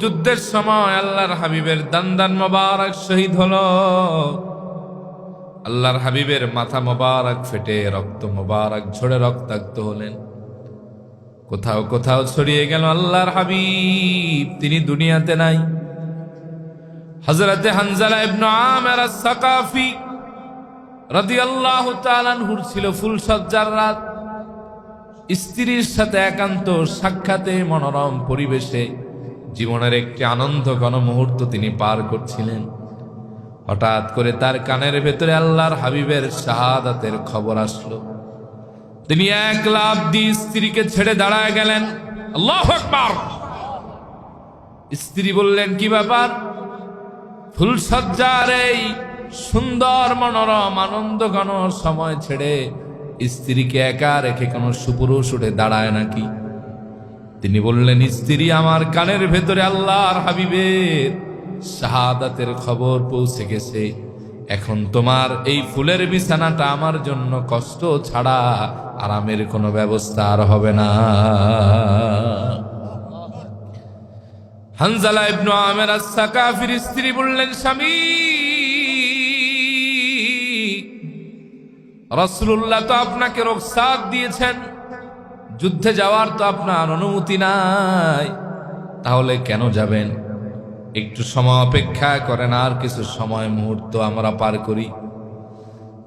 যুদ্ধের সময় আল্লাহর হাবিবের দান্দান মোবারক শহীদ হলো। আল্লাহর হাবিবের মাথা মোবারক ফেটে, রক্ত মোবারক ঝরে রক্তাক্ত হলেন। কোথাও কোথাও ছড়িয়ে গেল আল্লাহর হাবিব, তিনি দুনিয়াতে নাই। হজরতে হানজালা ইবনু আমের সাকাফি রাদিয়াল্লাহু তাআলা আনহুর ছিল ফুল সজ্জার রাত। স্ত্রীর সাথে একান্ত সাক্ষাতে, মনোরম পরিবেশে জীবনের একটি আনন্দ ঘন মুহূর্ত তিনি পার করছিলেন। হঠাৎ করে তার কানের ভেতরে আল্লাহর হাবিবের শাহাদাতের খবর আসলো। তিনি এক লাভ দিয়ে স্ত্রীকে ছেড়ে দাঁড়ায় গেলেন। আল্লাহ আকবার! স্ত্রী বললেন, কি ব্যাপার? ফুলসজ্জার এই সুন্দর, মনোরম, আনন্দ ঘন সময় ছেড়ে স্ত্রীকে একা রেখে কোনো সুপুরুষ উঠে দাঁড়ায় নাকি? তিনি বললেন, স্ত্রী, আমার কানের ভেতরে আল্লাহর হাবিবের শাহাদাতের খবর পৌঁছে গেছে। এখন তোমার এই ফুলের বিছানাটা আমার জন্য কষ্ট ছাড়া আরামের কোনো ব্যবস্থা আর হবে না। হানজালা ইবনু আমের সাকাফির স্ত্রী বললেন, স্বামী রসুল্লাহ তো আপনাকে রোকসাদ দিয়েছেন। যুদ্ধে যাওয়ার তো আপনার অনুমতি নাই। তাহলে কেন যাবেন? একটু সময় অপেক্ষা করেন, আর কিছু সময় মুহূর্ত আমরা পার করি।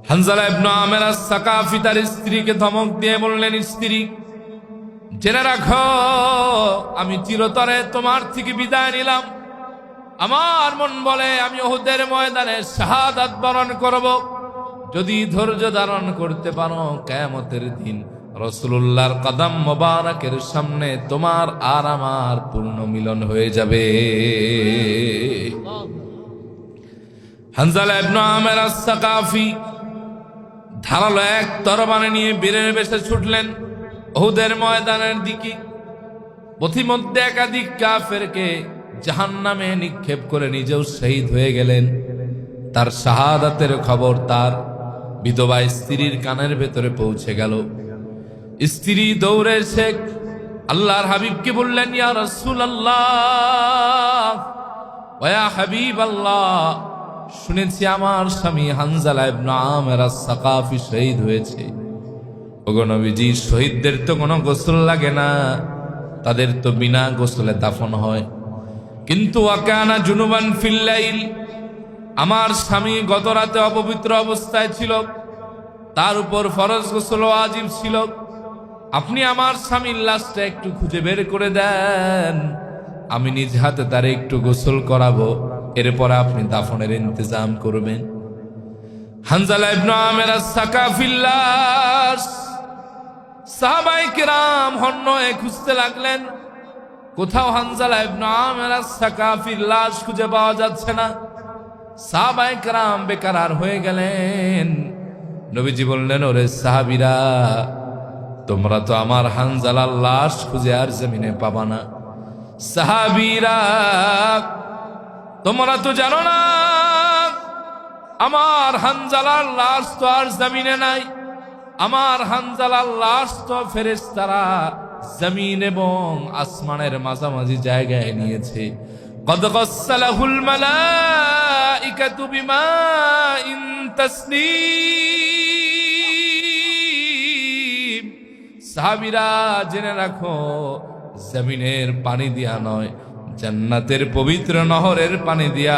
হানজালা ইবনু আমের সাকাফি তার স্ত্রীকে ধমক দিয়ে বললেন, স্ত্রী, জেনে রাখো, আমি চিরতরে তোমার থেকে বিদায় নিলাম। আমার মন বলে আমি ওহুদের ময়দানে শাহাদাত বরণ করব। যদি ধৈর্য ধারণ করতে পারো কেমতের দিন রসুল্লাহর কদম মোবারকের সামনে তোমার আর আমার পূর্ণ মিলন হয়ে যাবে। হানজালা ইবনু আমের সাকাফি ধারালো এক তরবারে নিয়ে বীরের বেশে ছুটলেন ওহুদের ময়দানের দিকে। পথিমধ্যে একাধিক কাফেরকে জাহান নামে নিক্ষেপ করে নিজেও শহীদ হয়ে গেলেন। তার শাহাদাতের খবর তার বিধবা স্ত্রীর কানের ভেতরে পৌঁছে গেল। স্ত্রী দৌড়ে শেখ, আল্লাহর হাবিবকে বললেন, ইয়া রসুল আল্লাহ হাবিব আল্লাহ শুনেছি আমার স্বামী হানজালা সাকাফি শহীদ হয়েছে। নবীজি, শহীদদের তো কোনো গোসল লাগে না, তাদের তো বিনা গোসলে দাফন হয়। কিন্তু ওয়াকানা জুনুবান ফিল্লাইল আমার স্বামী গত রাতে অপবিত্র অবস্থায় ছিল, তার উপর ফরজ গোসল আজিব ছিল। আপনি আমার স্বামীর লাশটা একটু খুঁজে বের করে দেন। আমি নিজ হাতে তারে একটু গোসল করাবো। এরপর আপনি দাফনের ইন্তজাম করবেন। খুঁজতে লাগলেন, কোথাও খুঁজে পাওয়া যাচ্ছে না। বেকার হয়ে গেলেন। নবীজি বললেন, ওরে সাহাবিরা তোমরা তো আমার হানজালার লাশ খুঁজে আর জমিনে পাবা না সাহাবিরা তোমরা তো জানো না আমার হানজালার লাশ তো আর জমিনে নাই আমার হানজালার লাশ তো ফেরেশতারা জমিন এবং আসমানের মাঝামাঝি জায়গায় নিয়েছে قد غسله الملائكة بماء تسنيم সাহাবিরা জেনে রাখো, জমিনের পানি দিয়া নয়, জান্নাতের পবিত্র নহরের পানি দিয়া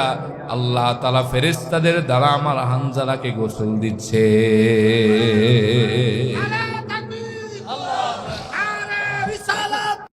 আল্লাহ তালা ফেরেস্তাদের দ্বারা আমার হানজালাকে গোসল দিচ্ছে।